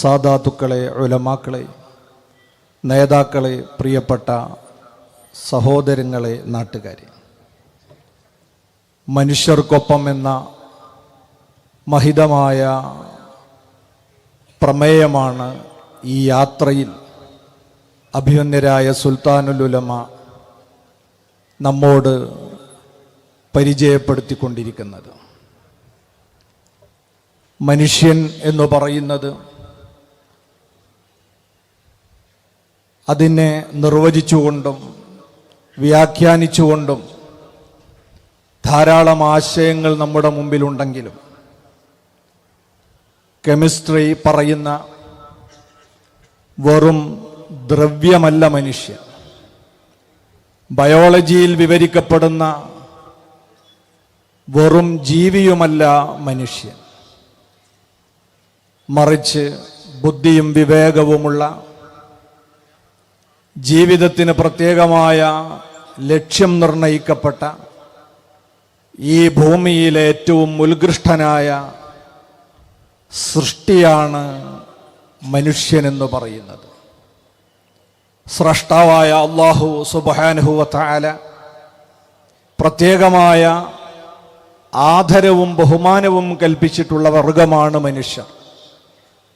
സാധാത്തുക്കളെ ഉലമാക്കളെ നേതാക്കളെ പ്രിയപ്പെട്ട സഹോദരങ്ങളെ നാട്ടുകാരെ. മനുഷ്യർക്കൊപ്പം എന്ന മഹിതമായ പ്രമേയമാണ് ഈ യാത്രയിൽ അഭിമന്യരായ സുൽത്താനുലുലമ നമ്മോട് പരിചയപ്പെടുത്തിക്കൊണ്ടിരിക്കുന്നത്. മനുഷ്യൻ എന്ന് പറയുന്നത് അതിനെ നിർവചിച്ചുകൊണ്ടും വ്യാഖ്യാനിച്ചുകൊണ്ടും ധാരാളം ആശയങ്ങൾ നമ്മുടെ മുമ്പിലുണ്ടെങ്കിലും കെമിസ്ട്രി പറയുന്ന വെറും ദ്രവ്യമല്ല മനുഷ്യൻ ബയോളജിയിൽ വിവരിക്കപ്പെടുന്ന വെറും ജീവിയുമല്ല മനുഷ്യൻ. മറിച്ച് ബുദ്ധിയും വിവേകവുമുള്ള ജീവിതത്തിന് പ്രത്യേകമായ ലക്ഷ്യം നിർണയിക്കപ്പെട്ട ഈ ഭൂമിയിലെ ഏറ്റവും ഉത്കൃഷ്ടനായ സൃഷ്ടിയാണ് മനുഷ്യനെന്ന് പറയുന്നത്. സ്രഷ്ടാവായ അള്ളാഹു സുബാനുഹുവല പ്രത്യേകമായ ആദരവും ബഹുമാനവും കൽപ്പിച്ചിട്ടുള്ള വർഗമാണ് മനുഷ്യർ.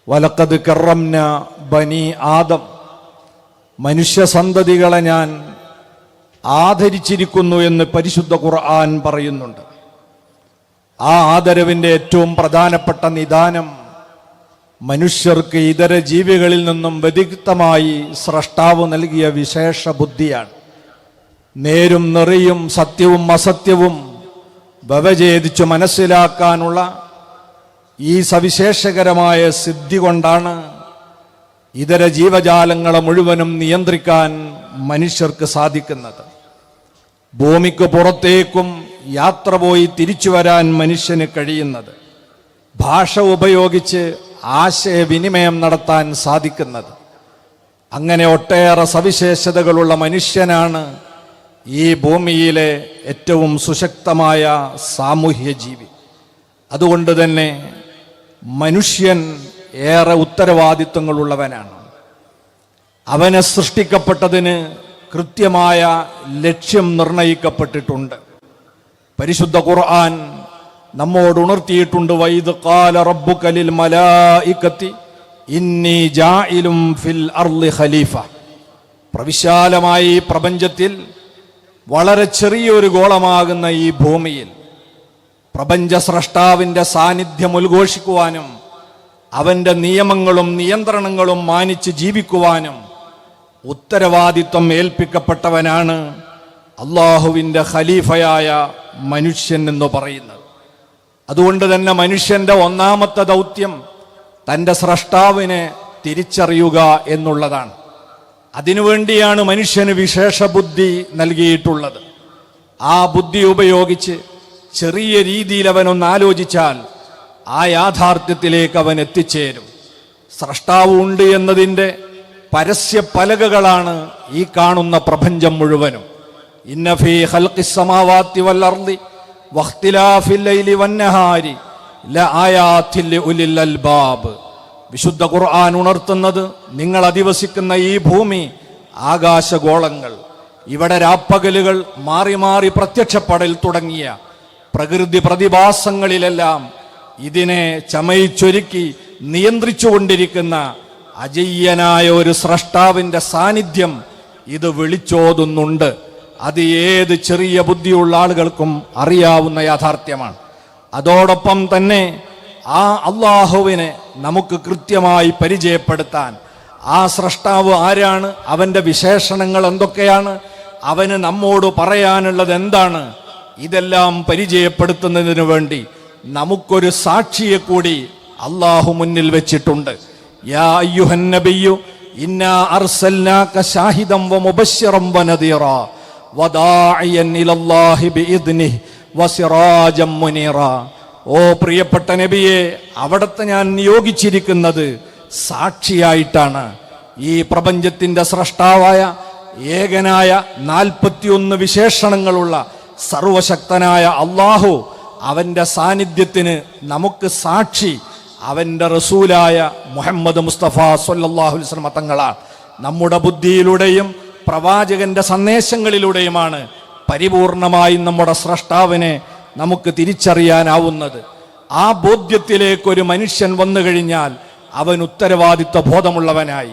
വലക്കത് കറംന ബനി ആദം മനുഷ്യ സന്തതികളെ ഞാൻ ആദരിച്ചിരിക്കുന്നു എന്ന് പരിശുദ്ധ ഖുർആൻ പറയുന്നുണ്ട്. ആ ആദരവിന്റെ ഏറ്റവും പ്രധാനപ്പെട്ട നിദാനം മനുഷ്യർക്ക് ഇതര ജീവികളിൽ നിന്നും വ്യതിരിക്തമായി സ്രഷ്ടാവ് നൽകിയ വിശേഷ ബുദ്ധിയാണ്. നേരും നിറയും സത്യവും അസത്യവും വ്യവചേദിച്ചു മനസ്സിലാക്കാനുള്ള ഈ സവിശേഷകരമായ സിദ്ധി കൊണ്ടാണ് ഇതര ജീവജാലങ്ങളെ മുഴുവനും നിയന്ത്രിക്കാൻ മനുഷ്യർക്ക് സാധിക്കുന്നത്. ഭൂമിക്ക് പുറത്തേക്കും യാത്ര പോയി തിരിച്ചു വരാൻ മനുഷ്യന് കഴിയുന്നത്. ഭാഷ ഉപയോഗിച്ച് ആശയവിനിമയം നടത്താൻ സാധിക്കുന്നത്. അങ്ങനെ ഒട്ടേറെ സവിശേഷതകളുള്ള മനുഷ്യനാണ് ഈ ഭൂമിയിലെ ഏറ്റവും സുശക്തമായ സാമൂഹ്യ ജീവി അതുകൊണ്ട് തന്നെ മനുഷ്യൻ ഏറെ ഉത്തരവാദിത്വങ്ങളുള്ളവനാണ്. അവനെ സൃഷ്ടിക്കപ്പെട്ടതിന് കൃത്യമായ ലക്ഷ്യം നിർണയിക്കപ്പെട്ടിട്ടുണ്ട്. പരിശുദ്ധ ഖുർആൻ നമ്മോട് ഉണർത്തിയിട്ടുണ്ട്. വൈദ് കാല റബ്ബുകലിൽ മലായിക്കത്തി ഇന്നി ജായിലും ഫിൽ അർളി ഖലീഫ. പ്രവിശാലമായി പ്രപഞ്ചത്തിൽ വളരെ ചെറിയൊരു ഗോളമാകുന്ന ഈ ഭൂമിയിൽ പ്രപഞ്ച സ്രഷ്ടാവിന്റെ സാന്നിധ്യം ഉദ്ഘോഷിക്കുവാനും അവന്റെ നിയമങ്ങളും നിയന്ത്രണങ്ങളും മാനിച്ച് ജീവിക്കുവാനും ഉത്തരവാദിത്വം ഏൽപ്പിക്കപ്പെട്ടവനാണ് അള്ളാഹുവിന്റെ ഖലീഫയായ മനുഷ്യൻ എന്ന് പറയുന്നത്. അതുകൊണ്ട് തന്നെ മനുഷ്യന്റെ ഒന്നാമത്തെ ദൗത്യം തന്റെ സ്രഷ്ടാവിനെ തിരിച്ചറിയുക എന്നുള്ളതാണ്. അതിനുവേണ്ടിയാണ് മനുഷ്യന് വിശേഷ ബുദ്ധി നൽകിയിട്ടുള്ളത്. ആ ബുദ്ധി ഉപയോഗിച്ച് ചെറിയ രീതിയിൽ അവനൊന്ന് ആലോചിച്ചാൽ ആ യാഥാർത്ഥ്യത്തിലേക്ക് അവൻ എത്തിച്ചേരും. സ്രഷ്ടാവ് ഉണ്ട് എന്നതിന്റെ പരസ്യ പലകകളാണ് ഈ കാണുന്ന പ്രപഞ്ചം മുഴുവനും. ഇന്നഫി ഹൽക്കിസമാവാത്തി വല്ലർദി വഖ്തിലാഫിൽ ലൈലി വന്നഹാരി ഉലിൽ അൽബാബ്. വിശുദ്ധ ഖുർആൻ ഉണർത്തുന്നത് നിങ്ങൾ അധിവസിക്കുന്ന ഈ ഭൂമി ആകാശഗോളങ്ങൾ. ഇവിടെ രാപ്പകലുകൾ മാറി മാറി പ്രത്യക്ഷപ്പെടൽ തുടങ്ങിയ പ്രകൃതി പ്രതിഭാസങ്ങളിലെല്ലാം ഇതിനെ ചമയിച്ചൊരുക്കി നിയന്ത്രിച്ചുകൊണ്ടിരിക്കുന്ന അജയ്യനായ ഒരു സ്രഷ്ടാവിന്റെ സാന്നിധ്യം ഇത് വിളിച്ചോതുന്നുണ്ട്. അത് ഏത് ചെറിയ ബുദ്ധിയുള്ള ആളുകൾക്കും അറിയാവുന്ന യാഥാർത്ഥ്യമാണ്. അതോടൊപ്പം തന്നെ ആ അള്ളാഹുവിനെ നമുക്ക് കൃത്യമായി പരിചയപ്പെടുത്താൻ ആ സ്രഷ്ടാവ് ആരാണ് അവന്റെ വിശേഷണങ്ങൾ എന്തൊക്കെയാണ് അവന് നമ്മോട് പറയാനുള്ളത് എന്താണ് ഇതെല്ലാം പരിചയപ്പെടുത്തുന്നതിന് വേണ്ടി നമുക്കൊരു സാക്ഷിയെ കൂടി അള്ളാഹു മുന്നിൽ വെച്ചിട്ടുണ്ട്. യാ അർസൽനാക വമുബശ്ശിറം വനദീറാ വദാഇയൻ ഇലല്ലാഹി മുനീറ. ഓ പ്രിയപ്പെട്ട നബിയെ അവിടത്തെ ഞാൻ നിയോഗിച്ചിരിക്കുന്നത് സാക്ഷിയായിട്ടാണ്. ഈ പ്രപഞ്ചത്തിന്റെ സ്രഷ്ടാവായ ഏകനായ നാൽപ്പത്തിയൊന്ന് വിശേഷണങ്ങളുള്ള സർവശക്തനായ അള്ളാഹു അവന്റെ സാന്നിധ്യത്തിന് നമുക്ക് സാക്ഷി അവന്റെ റസൂലായ മുഹമ്മദ് മുസ്തഫ സൊല്ലാഹു വസല്ലം തങ്ങളാണ്. നമ്മുടെ ബുദ്ധിയിലൂടെയും പ്രവാചകന്റെ സന്ദേശങ്ങളിലൂടെയുമാണ് പരിപൂർണമായും നമ്മുടെ സ്രഷ്ടാവിനെ നമുക്ക് തിരിച്ചറിയാനാവുന്നത്. ആ ബോധ്യത്തിലേക്ക് ഒരു മനുഷ്യൻ വന്നു കഴിഞ്ഞാൽ അവൻ ഉത്തരവാദിത്വ ബോധമുള്ളവനായി.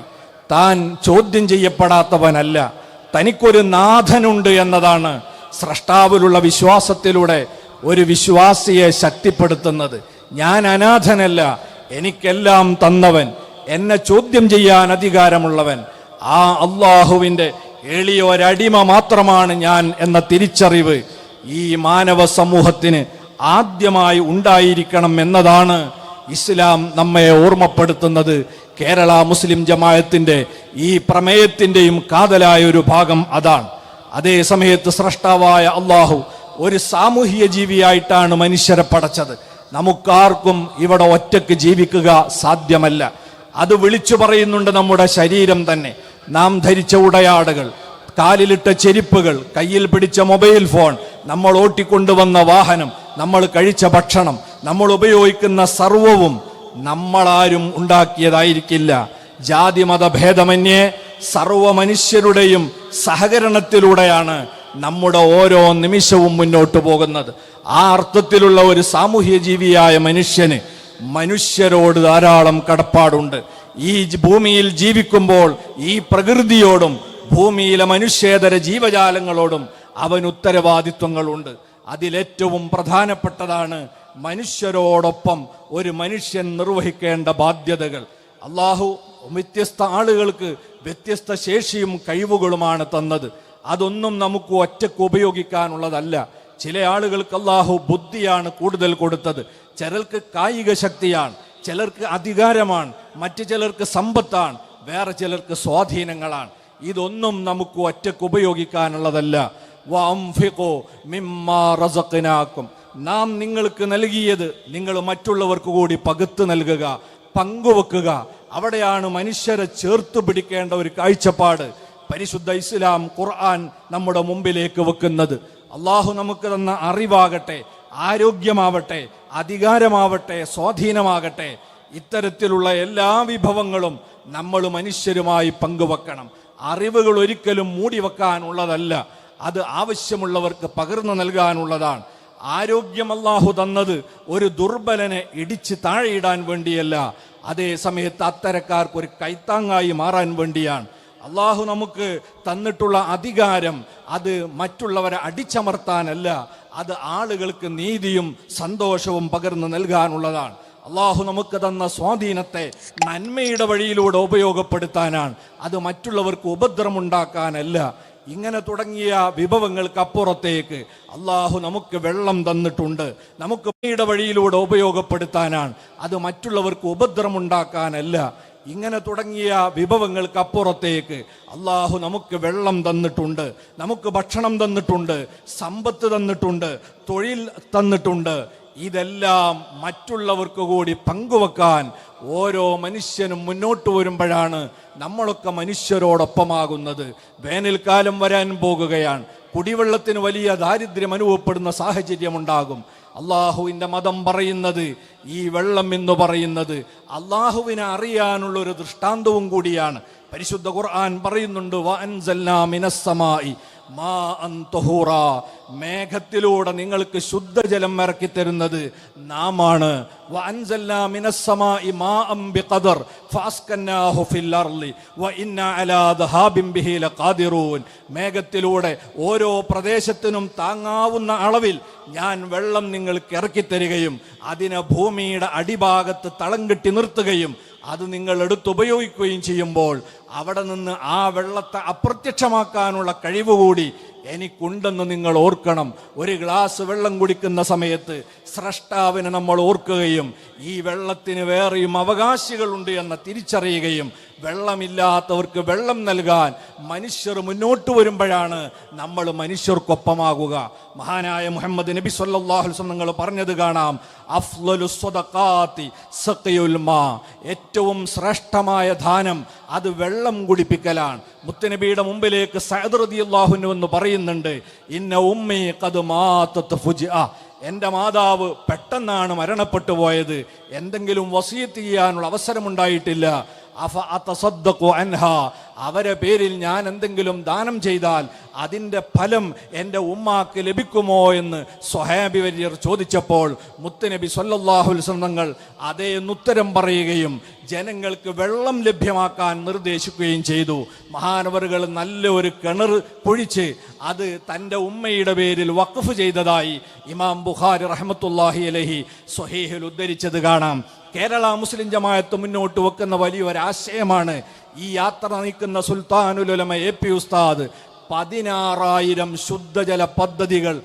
താൻ ചോദ്യം ചെയ്യപ്പെടാത്തവനല്ല. തനിക്കൊരു നാഥനുണ്ട് എന്നതാണ് സ്രഷ്ടാവിലുള്ള വിശ്വാസത്തിലൂടെ ഒരു വിശ്വാസിയെ ശക്തിപ്പെടുത്തുന്നത്. ഞാൻ അനാഥനല്ല എനിക്കെല്ലാം തന്നവൻ. എന്നെ ചോദ്യം ചെയ്യാൻ അധികാരമുള്ളവൻ. ആ അള്ളാഹുവിന്റെ എളിയൊരടിമ മാത്രമാണ് ഞാൻ എന്ന തിരിച്ചറിവ് ഈ മാനവ സമൂഹത്തിന് ആദ്യമായി ഉണ്ടായിരിക്കണം എന്നതാണ് ഇസ്ലാം നമ്മെ ഓർമ്മപ്പെടുത്തുന്നത്. കേരള മുസ്ലിം ജമായത്തിന്റെ ഈ പ്രമേയത്തിന്റെയും കാതലായ ഒരു ഭാഗം അതാണ്. അതേ സമയത്ത് സ്രഷ്ടാവായ അള്ളാഹു ഒരു സാമൂഹിക ജീവിയായിട്ടാണ് മനുഷ്യരെ പടച്ചത്. നമുക്കാർക്കും ഇവിടെ ഒറ്റയ്ക്ക് ജീവിക്കുക സാധ്യമല്ല. അത് വിളിച്ചു പറയുന്നുണ്ട് നമ്മുടെ ശരീരം തന്നെ. നാം ധരിച്ച ഉടയാടുകൾ കാലിലിട്ട ചെരിപ്പുകൾ കയ്യിൽ പിടിച്ച മൊബൈൽ ഫോൺ നമ്മൾ ഓട്ടിക്കൊണ്ടുവന്ന വാഹനം നമ്മൾ കഴിച്ച ഭക്ഷണം നമ്മൾ ഉപയോഗിക്കുന്ന സർവവും നമ്മളാരും ഉണ്ടാക്കിയതായിരിക്കില്ല. ജാതി മത ഭേദമന്യേ സർവ മനുഷ്യരുടെയും സഹകരണത്തിലൂടെയാണ് നമ്മുടെ ഓരോ നിമിഷവും മുന്നോട്ട് പോകുന്നത്. ആ അർത്ഥത്തിലുള്ള ഒരു സാമൂഹ്യ ജീവിയായ മനുഷ്യന് മനുഷ്യരോട് ധാരാളം കടപ്പാടുണ്ട്. ഈ ഭൂമിയിൽ ജീവിക്കുമ്പോൾ ഈ പ്രകൃതിയോടും ഭൂമിയിലെ മനുഷ്യേതര ജീവജാലങ്ങളോടും അവൻ ഉത്തരവാദിത്വങ്ങളുണ്ട്. അതിലേറ്റവും പ്രധാനപ്പെട്ടതാണ് മനുഷ്യരോടൊപ്പം ഒരു മനുഷ്യൻ നിർവഹിക്കേണ്ട ബാധ്യതകൾ. അള്ളാഹു വ്യത്യസ്ത ആളുകൾക്ക് വ്യത്യസ്ത ശേഷിയും കഴിവുകളുമാണ് തന്നത്. അതൊന്നും നമുക്ക് ഒറ്റയ്ക്ക് ഉപയോഗിക്കാനുള്ളതല്ല. ചില ആളുകൾക്ക് അള്ളാഹു ബുദ്ധിയാണ് കൂടുതൽ കൊടുത്തത്. ചിലർക്ക് കായിക ശക്തിയാണ് ചിലർക്ക് അധികാരമാണ് മറ്റു ചിലർക്ക് സമ്പത്താണ് വേറെ ചിലർക്ക് സ്വാധീനങ്ങളാണ്. ഇതൊന്നും നമുക്ക് ഒറ്റയ്ക്ക് ഉപയോഗിക്കാനുള്ളതല്ല. റസഖ്നാക്കും നാം നിങ്ങൾക്ക് നൽകിയത് നിങ്ങൾ മറ്റുള്ളവർക്ക് കൂടി പകുത്ത് നൽകുക പങ്കുവെക്കുക. അവിടെയാണ് മനുഷ്യരെ ചേർത്ത് പിടിക്കേണ്ട ഒരു കാഴ്ചപ്പാട്. പരിശുദ്ധ ഇസ്ലാം ഖുർആൻ നമ്മുടെ മുമ്പിലേക്ക് വെക്കുന്നത്. അള്ളാഹു നമുക്ക് തന്ന അറിവാകട്ടെ ആരോഗ്യമാവട്ടെ അധികാരമാവട്ടെ സ്വാധീനമാകട്ടെ ഇത്തരത്തിലുള്ള എല്ലാ വിഭവങ്ങളും നമ്മൾ മനുഷ്യരുമായി പങ്കുവെക്കണം. അറിവുകൾ ഒരിക്കലും മൂടി വെക്കാനുള്ളതല്ല അത് ആവശ്യമുള്ളവർക്ക് പകർന്നു നൽകാനുള്ളതാണ്. ആരോഗ്യം അല്ലാഹു തന്നത് ഒരു ദുർബലനെ ഇടിച്ച് താഴെയിടാൻ വേണ്ടിയല്ല അതേ സമയത്ത് അത്തരക്കാർക്ക് ഒരു കൈത്താങ്ങായി മാറാൻ വേണ്ടിയാണ്. അള്ളാഹു നമുക്ക് തന്നിട്ടുള്ള അധികാരം അത് മറ്റുള്ളവരെ അടിച്ചമർത്താനല്ല അത് ആളുകൾക്ക് നീതിയും സന്തോഷവും പകർന്നു നൽകാനുള്ളതാണ്. അള്ളാഹു നമുക്ക് തന്ന സ്വാധീനത്തെ നന്മയുടെ വഴിയിലൂടെ ഉപയോഗപ്പെടുത്താനാണ്. അത് മറ്റുള്ളവർക്ക് ഉപദ്രവമുണ്ടാക്കാനല്ല. ഇങ്ങനെ തുടങ്ങിയ വിഭവങ്ങൾക്ക് അപ്പുറത്തേക്ക് അള്ളാഹു നമുക്ക് വെള്ളം തന്നിട്ടുണ്ട്. നമുക്ക് വഴിയിലൂടെ ഉപയോഗപ്പെടുത്താനാണ്. അത് മറ്റുള്ളവർക്ക് ഉപദ്രവമുണ്ടാക്കാനല്ല. ഇങ്ങനെ തുടങ്ങിയ വിഭവങ്ങൾക്ക് അപ്പുറത്തേക്ക് അള്ളാഹു നമുക്ക് വെള്ളം തന്നിട്ടുണ്ട് നമുക്ക് ഭക്ഷണം തന്നിട്ടുണ്ട് സമ്പത്ത് തന്നിട്ടുണ്ട് തൊഴിൽ തന്നിട്ടുണ്ട്. ഇതെല്ലാം മറ്റുള്ളവർക്ക് കൂടി പങ്കുവെക്കാൻ ഓരോ മനുഷ്യനും മുന്നോട്ട് വരുമ്പോഴാണ് നമ്മളൊക്കെ മനുഷ്യരോടൊപ്പമാകുന്നത്. വേനൽക്കാലം വരാൻ പോകുകയാണ്. കുടിവെള്ളത്തിന് വലിയ ദാരിദ്ര്യം അനുഭവപ്പെടുന്ന സാഹചര്യമുണ്ടാകും. അള്ളാഹുവിന്റെ മതം പറയുന്നത് ഈ വെള്ളം എന്ന് പറയുന്നത് അള്ളാഹുവിനെ അറിയാനുള്ള ഒരു ദൃഷ്ടാന്തവും കൂടിയാണ്. പരിശുദ്ധ ഖുർആൻ പറയുന്നുണ്ട് "വഅൻസൽനാ അന്തഹൂറ മേഘത്തിലൂടെ നിങ്ങൾക്ക് ശുദ്ധജലം ഇറക്കി തരുന്നത് നാമാണ്. മേഘത്തിലൂടെ ഓരോ പ്രദേശത്തിനും താങ്ങാവുന്ന അളവിൽ ഞാൻ വെള്ളം നിങ്ങൾക്ക് ഇറക്കി തരികയും അതിനെ ഭൂമിയുടെ അടിഭാഗത്ത് തളം കെട്ടി നിർത്തുകയും അത് നിങ്ങൾ എടുത്തുപയോഗിക്കുകയും ചെയ്യുമ്പോൾ അവിടെ നിന്ന് ആ വെള്ളത്തെ അപ്രത്യക്ഷമാക്കാനുള്ള കഴിവ് കൂടി എനിക്കുണ്ടെന്ന് നിങ്ങൾ ഓർക്കണം. ഒരു ഗ്ലാസ് വെള്ളം കുടിക്കുന്ന സമയത്ത് സ്രഷ്ടാവിനെ നമ്മൾ ഓർക്കുകയും ഈ വെള്ളത്തിന് വേറെയും അവകാശികളുണ്ട് എന്ന് തിരിച്ചറിയുകയും വെള്ളമില്ലാത്തവർക്ക് വെള്ളം നൽകാൻ മനുഷ്യർ മുന്നോട്ട് വരുമ്പോഴാണ് നമ്മൾ മനുഷ്യർക്കൊപ്പമാകുക. മഹാനായ മുഹമ്മദ് നബി സല്ലാഹുസ്വം നിങ്ങൾ പറഞ്ഞത് കാണാം. അഫ്ളലു സ്വദഖാത്തി സഖിയുൽ മാ. ഏറ്റവും ശ്രേഷ്ഠമായ ദാനം അത് വെള്ളം കുടിപ്പിക്കലാണ്. മുത്തനബിയുടെ മുമ്പിലേക്ക് അൻഹു എന്ന് പറയുന്നുണ്ട് ഇന്ന ഉമ്മി മാതത് ഫുജ്അ. എന്റെ മാതാവ് പെട്ടെന്നാണ് മരണപ്പെട്ടു പോയത്. എന്തെങ്കിലും വസീത്ത് ചെയ്യാനുള്ള അവസരമുണ്ടായിട്ടില്ല. അവരെ പേരിൽ ഞാൻ എന്തെങ്കിലും ദാനം ചെയ്താൽ അതിന്റെ ഫലം എന്റെ ഉമ്മാക്ക് ലഭിക്കുമോ എന്ന് സ്വഹാബി വര്യർ ചോദിച്ചപ്പോൾ മുത്തനബി സൊല്ലാഹുൽ സ്വന്തങ്ങൾ അതേ എന്നുത്തരം പറയുകയും ജനങ്ങൾക്ക് വെള്ളം ലഭ്യമാക്കാൻ നിർദ്ദേശിക്കുകയും ചെയ്തു. മഹാനവറുകൾ നല്ല ഒരു കിണർ കുഴിച്ച് അത് തന്റെ ഉമ്മയുടെ പേരിൽ വഖഫ് ചെയ്തതായി ഇമാം ബുഖാരി റഹമത്തുല്ലാഹി അലഹി സ്വഹീഹിൽ ഉദ്ധരിച്ചത് കാണാം. കേരള മുസ്ലിം ജമായത്ത് മുന്നോട്ട് വെക്കുന്ന വലിയൊരാശയമാണ് ഈ യാത്ര നയിക്കുന്ന സുൽത്താനുലുലമ എ പി ഉസ്താദ്. പതിനാറായിരം ശുദ്ധജല പദ്ധതികൾ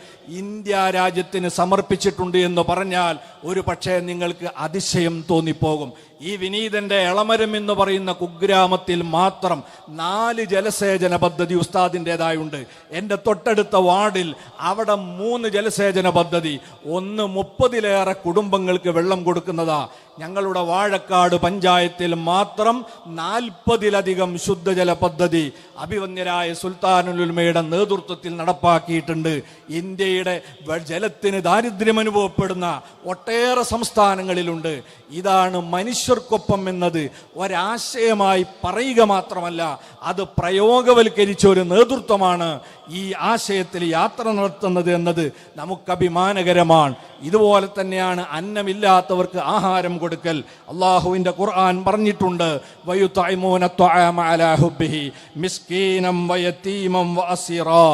ഇന്ത്യ രാജ്യത്തിന് സമർപ്പിച്ചിട്ടുണ്ട് എന്ന് പറഞ്ഞാൽ ഒരു പക്ഷേ നിങ്ങൾക്ക് അതിശയം തോന്നിപ്പോകും. ഈ വിനീതന്റെ എളമരം എന്ന് പറയുന്ന കുഗ്രാമത്തിൽ മാത്രം നാല് ജലസേചന പദ്ധതി ഉസ്താദിന്റെതായുണ്ട് എന്റെ തൊട്ടടുത്ത വാർഡിൽ അവിടെ മൂന്ന് ജലസേചന പദ്ധതി ഒന്ന് മുപ്പതിലേറെ കുടുംബങ്ങൾക്ക് വെള്ളം കൊടുക്കുന്നതാ. ഞങ്ങളുടെ വാഴക്കാട് പഞ്ചായത്തിൽ മാത്രം നാൽപ്പതിലധികം ശുദ്ധജല പദ്ധതി അഭിവന്യരായ സുൽത്താനുലുൽമയുടെ നേതൃത്വത്തിൽ നടപ്പാക്കിയിട്ടുണ്ട്. ഇന്ത്യയുടെ ജലത്തിന് ദാരിദ്ര്യം അനുഭവപ്പെടുന്ന ഒട്ടേറെ സംസ്ഥാനങ്ങളിലുണ്ട്. ഇതാണ് മനുഷ്യർക്കൊപ്പം എന്നത് ഒരാശയമായി പറയുക മാത്രമല്ല അത് പ്രയോഗവൽക്കരിച്ച ഒരു നേതൃത്വമാണ് ഈ ആശയത്തിൽ യാത്ര നടത്തുന്നത് എന്നത് നമുക്ക് അഭിമാനകരമാണ്. ഇതുപോലെ തന്നെയാണ് അന്നമില്ലാത്തവർക്ക് ആഹാരം കൊടുക്കൽ. അള്ളാഹുവിന്റെ ഖുർആൻ പറഞ്ഞിട്ടുണ്ട് ഹുബ്ബിഹി മിസ്കീനം വയത്തീമം വഅസിറാ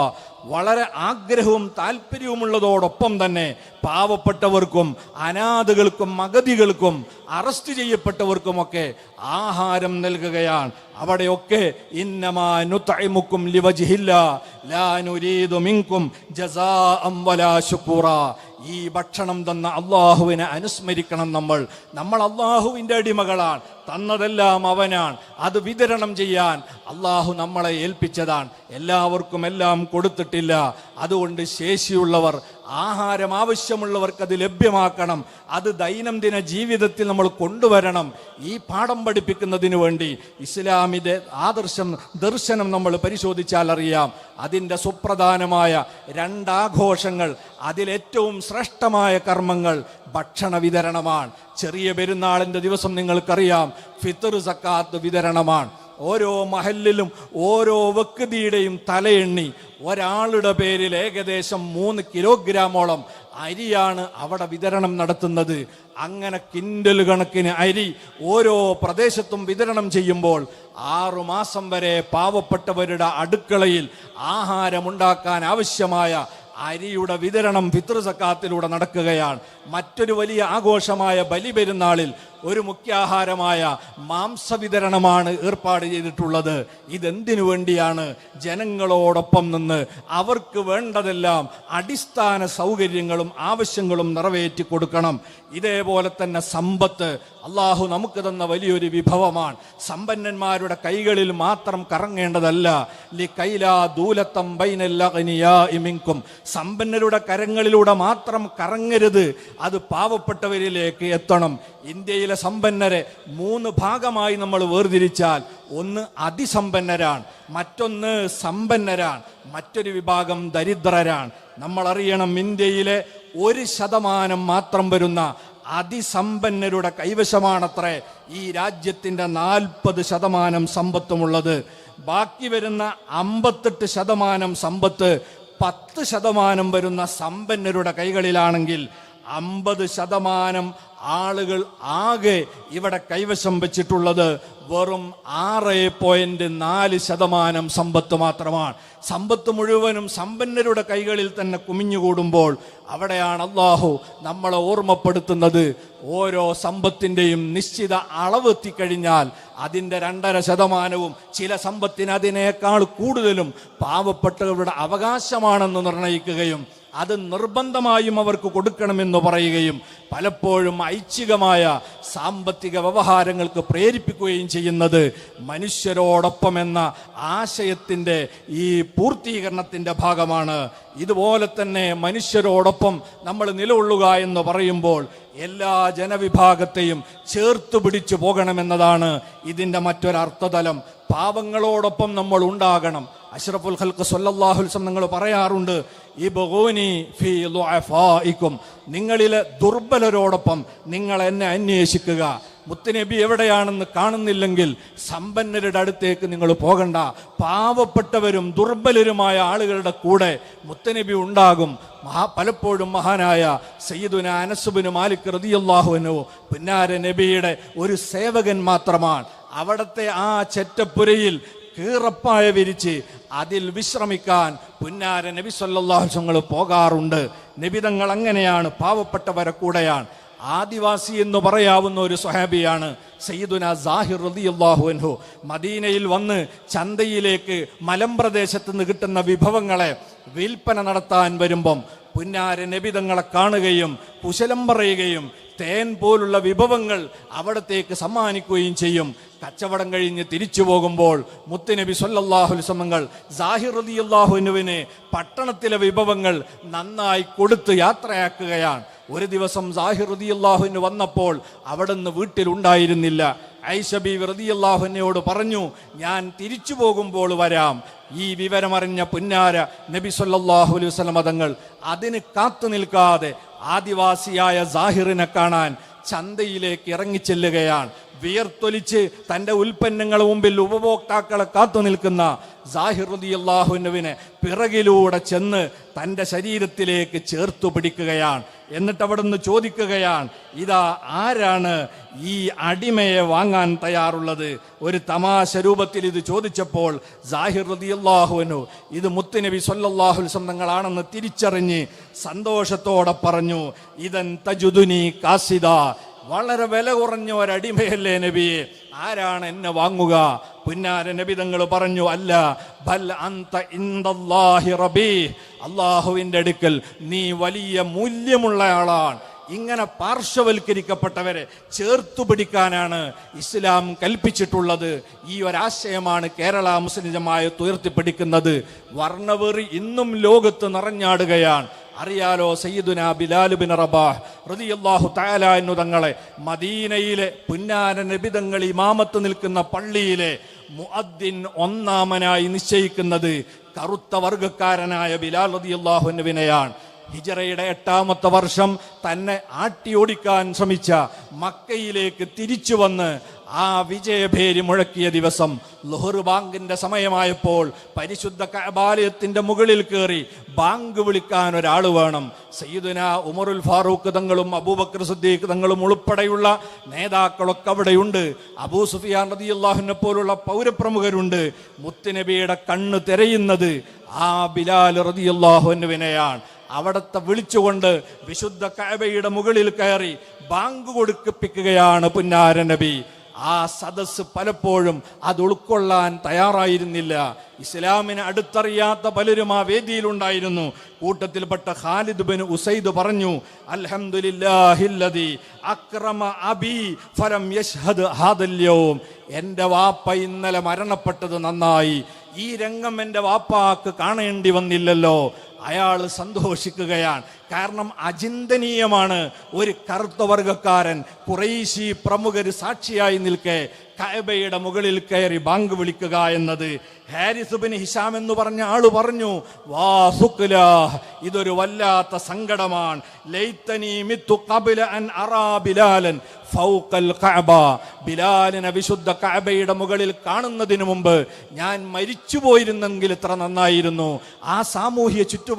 വളരെ ആഗ്രഹവും താല്പര്യവുമുള്ളതോടൊപ്പം തന്നെ പാവപ്പെട്ടവർക്കും അനാഥകൾക്കും അഗതികൾക്കും അറസ്റ്റ് ചെയ്യപ്പെട്ടവർക്കുമൊക്കെ ആഹാരം നൽകുകയാണ്. അവിടെയൊക്കെ ഇന്നമാ നുതഇമുക്കും ലിവജ്ഹില്ല ലാ നുരീദു മിൻകും ജസാഅം വലാ ശുക്കൂറാ. ഈ ഭക്ഷണം തന്ന അള്ളാഹുവിനെ അനുസ്മരിക്കണം നമ്മൾ. നമ്മൾ അള്ളാഹുവിന്റെ അടിമകളാണ്. തന്നതെല്ലാം അവനാണ്. അത് വിതരണം ചെയ്യാൻ അള്ളാഹു നമ്മളെ ഏൽപ്പിച്ചതാണ്. എല്ലാവർക്കും എല്ലാം കൊടുത്തിട്ടില്ല. അതുകൊണ്ട് ശേഷിയുള്ളവർ ആഹാരം ആവശ്യമുള്ളവർക്ക് അത് ലഭ്യമാക്കണം. അത് ദൈനംദിന ജീവിതത്തിൽ നമ്മൾ കൊണ്ടുവരണം. ഈ പാഠം പഠിപ്പിക്കുന്നതിന് വേണ്ടി ഇസ്ലാമിന്റെ ആദർശം ദർശനം നമ്മൾ പരിശോധിച്ചാൽ അറിയാം. അതിന്റെ സുപ്രധാനമായ രണ്ടാഘോഷങ്ങൾ അതിലേറ്റവും ശ്രേഷ്ഠമായ കർമ്മങ്ങൾ ഭക്ഷണ വിതരണമാണ്. ചെറിയ പെരുന്നാളിന്റെ ദിവസം നിങ്ങൾക്കറിയാം ഫിത്തർ സക്കാത്ത് വിതരണമാണ്. ഓരോ മഹലിലും ഓരോ വ്യക്തിയുടെയും തലയെണ്ണി. ഒരാളുടെ പേരിൽ ഏകദേശം മൂന്ന് കിലോഗ്രാമോളം അരിയാണ് അവിടെ വിതരണം നടത്തുന്നത്. അങ്ങനെ കിൻഡൽ കണക്കിന് അരി ഓരോ പ്രദേശത്തും വിതരണം ചെയ്യുമ്പോൾ ആറുമാസം വരെ പാവപ്പെട്ടവരുടെ അടുക്കളയിൽ ആഹാരമുണ്ടാക്കാൻ ആവശ്യമായ അരിയുടെ വിതരണം പിതൃസക്കാത്തിലൂടെ നടക്കുകയാണ്. മറ്റൊരു വലിയ ആഘോഷമായ ബലി പെരുന്നാളിൽ ഒരു മുഖ്യാഹാരമായ മാംസ വിതരണമാണ് ഏർപ്പാട് ചെയ്തിട്ടുള്ളത്. ഇതെന്തിനു വേണ്ടിയാണ് ജനങ്ങളോടൊപ്പം നിന്ന് അവർക്ക് വേണ്ടതെല്ലാം അടിസ്ഥാന സൗകര്യങ്ങളും ആവശ്യങ്ങളും നിറവേറ്റി കൊടുക്കണം. ഇതേപോലെ തന്നെ സമ്പത്ത് അള്ളാഹു നമുക്ക് തന്ന വലിയൊരു വിഭവമാണ്. സമ്പന്നന്മാരുടെ കൈകളിൽ മാത്രം കറങ്ങേണ്ടതല്ല. ലി കൈലാ ദൂലത്തം ബൈനല്ലാമിങ്കും സമ്പന്നരുടെ കരങ്ങളിലൂടെ മാത്രം കറങ്ങരുത്. അത് പാവപ്പെട്ടവരിലേക്ക് എത്തണം. ഇന്ത്യയിലെ സമ്പന്നരെ മൂന്ന് ഭാഗമായി നമ്മൾ വേർതിരിച്ചാൽ. ഒന്ന് അതിസമ്പന്നരാണ് മറ്റൊന്ന് സമ്പന്നരാണ് മറ്റൊരു വിഭാഗം ദരിദ്രരാണ്. നമ്മൾ അറിയണം ഇന്ത്യയിലെ ഒരു ശതമാനം മാത്രം വരുന്ന അതിസമ്പന്നരുടെ കൈവശമാണത്രേ ഈ രാജ്യത്തിന്റെ നാൽപ്പത് ശതമാനം സമ്പത്തുമുള്ളത്. ബാക്കി വരുന്ന അമ്പത്തെട്ട് ശതമാനം സമ്പത്ത് പത്ത് ശതമാനം വരുന്ന സമ്പന്നരുടെ കൈകളിലാണെങ്കിൽ അമ്പത് ശതമാനം ആളുകൾ ആകെ ഇവിടെ കൈവശം വെച്ചിട്ടുള്ളത് വെറും ആറ് പോയിന്റ് നാല് ശതമാനം സമ്പത്ത് മാത്രമാണ്. സമ്പത്ത് മുഴുവനും സമ്പന്നരുടെ കൈകളിൽ തന്നെ കുമിഞ്ഞുകൂടുമ്പോൾ അവിടെയാണ് അള്ളാഹു നമ്മളെ ഓർമ്മപ്പെടുത്തുന്നത്. ഓരോ സമ്പത്തിന്റെയും നിശ്ചിത അളവ് എത്തിക്കഴിഞ്ഞാൽ അതിന്റെ രണ്ടര ശതമാനവും ചില സമ്പത്തിന് അതിനേക്കാൾ കൂടുതലും പാവപ്പെട്ടവരുടെ അവകാശമാണെന്ന് നിർണയിക്കുകയും അത് നിർബന്ധമായും അവർക്ക് കൊടുക്കണമെന്ന് പറയുകയും പലപ്പോഴും ഐച്ഛികമായ സാമ്പത്തിക വ്യവഹാരങ്ങൾക്ക് പ്രേരിപ്പിക്കുകയും ചെയ്യുന്നത് മനുഷ്യരോടൊപ്പം എന്ന ആശയത്തിന്റെ ഈ പൂർത്തീകരണത്തിന്റെ ഭാഗമാണ്. ഇതുപോലെ തന്നെ മനുഷ്യരോടൊപ്പം നമ്മൾ നിലകൊള്ളുക എന്ന് പറയുമ്പോൾ എല്ലാ ജനവിഭാഗത്തെയും ചേർത്ത് പിടിച്ചു പോകണമെന്നതാണ് ഇതിന്റെ മറ്റൊരർത്ഥതലം പാവങ്ങളോടൊപ്പം നമ്മൾ ഉണ്ടാകണം. അഷ്റഫുൽ ഹൽക്ക് സൊല്ലാഹുൽസം നിങ്ങൾ പറയാറുണ്ട് ഫീ ളുഅഫായിക്കും നിങ്ങളിലെ ദുർബലരോടൊപ്പം നിങ്ങൾ എന്നെ അന്വേഷിക്കുക. മുത്തുനബി എവിടെയാണെന്ന് കാണുന്നില്ലെങ്കിൽ സമ്പന്നരുടെ അടുത്തേക്ക് നിങ്ങൾ പോകണ്ട. പാവപ്പെട്ടവരും ദുർബലരുമായ ആളുകളുടെ കൂടെ മുത്തനബി ഉണ്ടാകും. മഹാ പലപ്പോഴും മഹാനായ സയ്യിദുന അനസുബിന് മാലിക് റതിയല്ലാഹുവിനു പിന്നാരെ നബിയുടെ ഒരു സേവകൻ മാത്രമാണ്. അവിടത്തെ ആ ചെറ്റപ്പുരയിൽ കീറപ്പായ വിരിച്ച് അതിൽ വിശ്രമിക്കാൻ പുന്നാര നബി സല്ലാഹുങ്ങൾ പോകാറുണ്ട്. നിബിതങ്ങൾ അങ്ങനെയാണ് പാവപ്പെട്ടവരെ കൂടെയാണ്. ആദിവാസി എന്ന് പറയാവുന്ന ഒരു സ്വഹാബിയാണ് സയ്യിദുന സാഹിർ റളിയല്ലാഹു അൻഹു. മദീനയിൽ വന്ന് ചന്തയിലേക്ക് മലമ്പ്രദേശത്ത് നിന്ന് കിട്ടുന്ന വിഭവങ്ങളെ വിൽപ്പന നടത്താൻ വരുമ്പം പുന്നാര നബിതങ്ങളെ കാണുകയും കുശലം പറയുകയും തേൻ പോലുള്ള വിഭവങ്ങൾ അവിടത്തേക്ക് സമ്മാനിക്കുകയും ചെയ്യും. കച്ചവടം കഴിഞ്ഞ് തിരിച്ചു പോകുമ്പോൾ മുത്തുനബി സല്ലല്ലാഹുലിസമങ്ങൾ സാഹിർ റളിയല്ലാഹുവിനുവിന് പട്ടണത്തിലെ വിഭവങ്ങൾ നന്നായി കൊടുത്ത് യാത്രയാക്കുകയാണ്. ഒരു ദിവസം സാഹിർ അള്ളാഹുവിന് വന്നപ്പോൾ അവിടുന്ന് വീട്ടിലുണ്ടായിരുന്നില്ല. ഐഷബി റളിയല്ലാഹുവിനോട് പറഞ്ഞു ഞാൻ തിരിച്ചു പോകുമ്പോൾ വരാം. ഈ വിവരമറിഞ്ഞ പുന്നാര നബി സൊല്ലാഹു അലൈഹി വസല്ലം തങ്ങൾ അതിന് കാത്തു നിൽക്കാതെ ആദിവാസിയായ സാഹിറിനെ കാണാൻ ചന്തയിലേക്ക് ഇറങ്ങിച്ചെല്ലുകയാണ്. വിയർത്തൊലിച്ച് തന്റെ ഉൽപ്പന്നങ്ങൾ മുമ്പിൽ ഉപഭോക്താക്കളെ കാത്തു നിൽക്കുന്ന സാഹിറുദിയല്ലാഹുവിനെ പിറകിലൂടെ ചെന്ന് തന്റെ ശരീരത്തിലേക്ക് ചേർത്തു പിടിക്കുകയാണ്. എന്നിട്ട് അവിടുന്ന് ചോദിക്കുകയാണ് ഇതാ ആരാണ് ഈ അടിമയെ വാങ്ങാൻ തയ്യാറുള്ളത്? ഒരു തമാശ രൂപത്തിൽ ഇത് ചോദിച്ചപ്പോൾ സാഹിർ റതിയല്ലാഹുവിനു ഇത് മുത്തുനബി സൊല്ലാഹുൽ സ്വന്തങ്ങളാണെന്ന് തിരിച്ചറിഞ്ഞ് സന്തോഷത്തോടെ പറഞ്ഞു ഇതൻ തജുദുനി കാസിദ വളരെ വില കുറഞ്ഞ ഒരടിമയല്ലേ നബിയെ ആരാണ് എന്നെ വാങ്ങുക? പിന്നാരെ നബിതങ്ങൾ പറഞ്ഞു അല്ല ബൽ അന്ത ഇൻദല്ലാഹി റബീ. അള്ളാഹുവിന്റെ അടുക്കൽ നീ വലിയ മൂല്യമുള്ള ആളാണ് ഇങ്ങനെ പാർശ്വവൽക്കരിക്കപ്പെട്ടവരെ ചേർത്തു പിടിക്കാനാണ് ഇസ്ലാം കൽപ്പിച്ചിട്ടുള്ളത്. ഈ ഒരാശയമാണ് കേരള മുസ്ലിം ജമായത്ത് ഉയർത്തിപ്പിടിക്കുന്നത്. വർണവെറി ഇന്നും ലോകത്ത് നിറഞ്ഞാടുകയാണ്. അറിയാലോ സയ്യിദുന ബിലാൽ ബിൻ റബാഹ് റളിയല്ലാഹു തആല എന്നു തങ്ങളെ മദീനയിലെ പുന്നാര നബിതങ്ങൾ ഇമാമത്ത് നിൽക്കുന്ന പള്ളിയിലെ മുഅദ്ദിൻ ഒന്നാമനായി നിശ്ചയിക്കുന്നത് കറുത്ത വർഗക്കാരനായ ബിലാൽ റളിയല്ലാഹുവിനെയാണ് ഹിജറയുടെ എട്ടാമത്തെ വർഷം തന്നെ ആട്ടിയോടിക്കാൻ ശ്രമിച്ച മക്കയിലേക്ക് തിരിച്ചു വന്ന് ആ വിജയഭേരി മുഴക്കിയ ദിവസം ലുഹർ ബാങ്കിന്റെ സമയമായപ്പോൾ പരിശുദ്ധ കബാലയത്തിന്റെ മുകളിൽ കയറി ബാങ്ക് വിളിക്കാൻ ഒരാൾ വേണം. സയ്യിദുന ഉമറുൽ ഫാറൂഖ് തങ്ങളും അബൂബക്കർ സുദ്ദീഖ് തങ്ങളും ഉൾപ്പെടെയുള്ള നേതാക്കളൊക്കെ അവിടെയുണ്ട്. അബൂ സുഫിയാൻ റതിയല്ലാഹുവിനെ പോലുള്ള പൗരപ്രമുഖരുണ്ട്. മുത്തുനബിയുടെ കണ്ണ് തിരയുന്നത് ആ ബിലാൽ റതിയല്ലാഹുവിനെയാണ് അവിടത്തെ വിളിച്ചുകൊണ്ട് വിശുദ്ധ കഅബയുടെ മുകളിൽ കയറി ബാങ്ക് കൊടുക്കിപ്പിക്കുകയാണ് പുന്നാര നബി. ആ സദസ് പലപ്പോഴും അത് ഉൾക്കൊള്ളാൻ തയ്യാറായിരുന്നില്ല. ഇസ്ലാമിനെ അടുത്തറിയാത്ത പലരും ആ വേദിയിലുണ്ടായിരുന്നു. കൂട്ടത്തിൽപ്പെട്ട ഖാലിദ് ബിൻ ഉസൈദ് പറഞ്ഞു അൽഹംദുലില്ലാഹില്ലദി അക്രമ അബി ഫലം യശ്ഹദ് ഹാദല്യവും എന്റെ വാപ്പ ഇന്നലെ മരണപ്പെട്ടത് നന്നായി. ഈ രംഗം എന്റെ വാപ്പാക്ക് കാണേണ്ടി വന്നില്ലല്ലോ. അയാൾ സന്തോഷിക്കുകയാണ്. കാരണം അചിന്തനീയമാണ് ഒരു കറുത്ത വർഗക്കാരൻ കുറേശി പ്രമുഖർ സാക്ഷിയായി നിൽക്കെ കഅബയുടെ മുകളിൽ കയറി ബാങ്ക് വിളിക്കുക എന്നത്. ഹാരിസ് ബിൻ ഹിഷാം എന്ന് പറഞ്ഞ ആൾ പറഞ്ഞു വാ സുക്ല ഇതൊരു വല്ലാത്ത സങ്കടമാണ്. മിത്തു അൻ അറാ കഅബ. ബിലാലിനെ വിശുദ്ധ കഅബയുടെ മുകളിൽ കാണുന്നതിന് മുമ്പ് ഞാൻ മരിച്ചു പോയിരുന്നെങ്കിൽ ഇത്ര നന്നായിരുന്നു. ആ സാമൂഹ്യ ചുറ്റുപാട്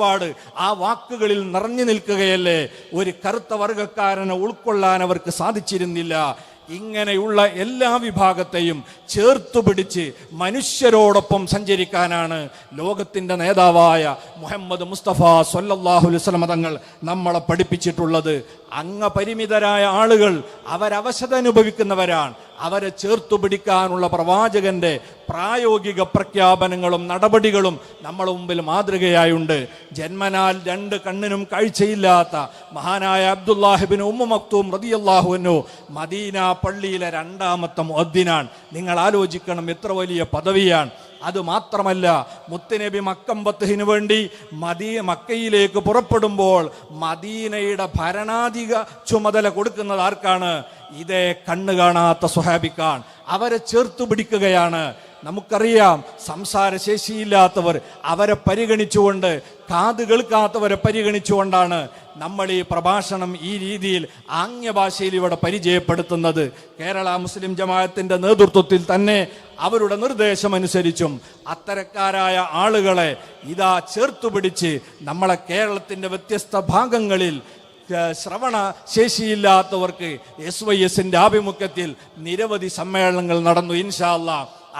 ആ വാക്കുകളിൽ നിറഞ്ഞു നിൽക്കുകയല്ലേ? ഒരു കറുത്ത വർഗക്കാരനെ ഉൾക്കൊള്ളാൻ അവർക്ക് സാധിച്ചിരുന്നില്ല. ഇങ്ങനെയുള്ള എല്ലാ വിഭാഗത്തെയും ചേർത്തു പിടിച്ച് മനുഷ്യരോടൊപ്പം സഞ്ചരിക്കാനാണ് ലോകത്തിന്റെ നേതാവായ മുഹമ്മദ് മുസ്തഫ സൊല്ലാഹു വസ്ലമ തങ്ങൾ നമ്മളെ പഠിപ്പിച്ചിട്ടുള്ളത്. അംഗപരിമിതരായ ആളുകൾ അവരവശത അനുഭവിക്കുന്നവരാണ് അവരെ ചേർത്തു പിടിക്കാനുള്ള പ്രവാചകന്റെ പ്രായോഗിക പ്രഖ്യാപനങ്ങളും നടപടികളും നമ്മളെ മുമ്പിൽ മാതൃകയായുണ്ട്. ജന്മനാൽ രണ്ട് കണ്ണിനും കാഴ്ചയില്ലാത്ത മഹാനായ അബ്ദുല്ലാഹിബിൻ ഉമ്മ മക്തൂം റതിയല്ലാഹുവിനു മദീന പള്ളിയിലെ രണ്ടാമത്തെ മുഅദ്ദിനാണ്. നിങ്ങൾ ആലോചിക്കണം എത്ര വലിയ പദവിയാണ്. അത് മാത്രമല്ല മുത്തുനബി മക്കമ്പത്തിന് വേണ്ടി മദീ മക്കയിലേക്ക് പുറപ്പെടുമ്പോൾ മദീനയുടെ ഭരണാധിക ചുമതല കൊടുക്കുന്നത് ആർക്കാണ്? ഇതേ കണ്ണു കാണാത്ത സുഹാബിക്കാൻ അവരെ ചേർത്തു പിടിക്കുകയാണ്. നമുക്കറിയാം സംസാരശേഷിയില്ലാത്തവർ അവരെ പരിഗണിച്ചുകൊണ്ട് കാത് കേൾക്കാത്തവരെ പരിഗണിച്ചുകൊണ്ടാണ് നമ്മൾ ഈ പ്രഭാഷണം ഈ രീതിയിൽ ആംഗ്യഭാഷയിൽ ഇവിടെ പരിചയപ്പെടുത്തുന്നത്. കേരള മുസ്ലിം ജമാഅത്തിന്റെ നേതൃത്വത്തിൽ തന്നെ അവരുടെ നിർദ്ദേശമനുസരിച്ചും അത്തരക്കാരായ ആളുകളെ ഇതാ ചേർത്തുപിടിച്ച് നമ്മളെ കേരളത്തിന്റെ വ്യത്യസ്ത ഭാഗങ്ങളിൽ ശ്രവണ ശേഷിയില്ലാത്തവർക്ക് എസ് വൈ എസിന്റെ ആഭിമുഖ്യത്തിൽ നിരവധി സമ്മേളനങ്ങൾ നടന്നു. ഇൻഷാല്ല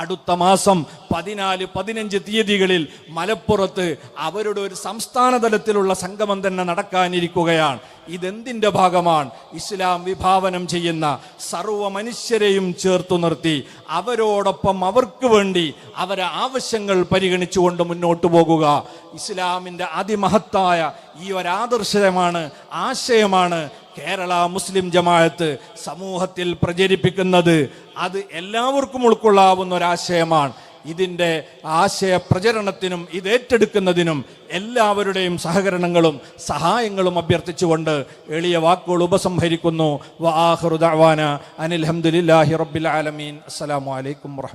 അടുത്ത മാസം പതിനാല് പതിനഞ്ച് തീയതികളിൽ മലപ്പുറത്ത് അവരുടെ ഒരു സംസ്ഥാന തലത്തിലുള്ള സംഗമം തന്നെ നടക്കാനിരിക്കുകയാണ്. ഇതെന്തിന്റെ ഭാഗമാണ്? ഇസ്ലാം വിഭാവനം ചെയ്യുന്ന സർവ മനുഷ്യരെയും ചേർത്തു നിർത്തി അവരോടൊപ്പം അവർക്ക് വേണ്ടി അവരെ ആവശ്യങ്ങൾ പരിഗണിച്ചുകൊണ്ട് മുന്നോട്ട് പോകുക. ഇസ്ലാമിന്റെ അതിമഹത്തായ ഈ ഒരാദർശമാണ് ആശയമാണ് കേരള മുസ്ലിം ജമാഅത്ത് സമൂഹത്തിൽ പ്രചരിപ്പിക്കുന്നത്. അത് എല്ലാവർക്കും ഉൾക്കൊള്ളാവുന്ന ഒരാശയമാണ് ഇതിന്റെ ആശയ പ്രചരണത്തിനും ഇത് ഏറ്റെടുക്കുന്നതിനും എല്ലാവരുടെയും സഹകരണങ്ങളും സഹായങ്ങളും അഭ്യർത്ഥിച്ചുകൊണ്ട് എളിയ വാക്കുകൾ ഉപസംഹരിക്കുന്നു. വാഹുദാന അനിൽ ഹംദുലില്ലാഹി റബ്ബിൽ ആലമീൻ. അസ്സലാമു അലൈക്കും വറഹ്മത്തുള്ളാഹി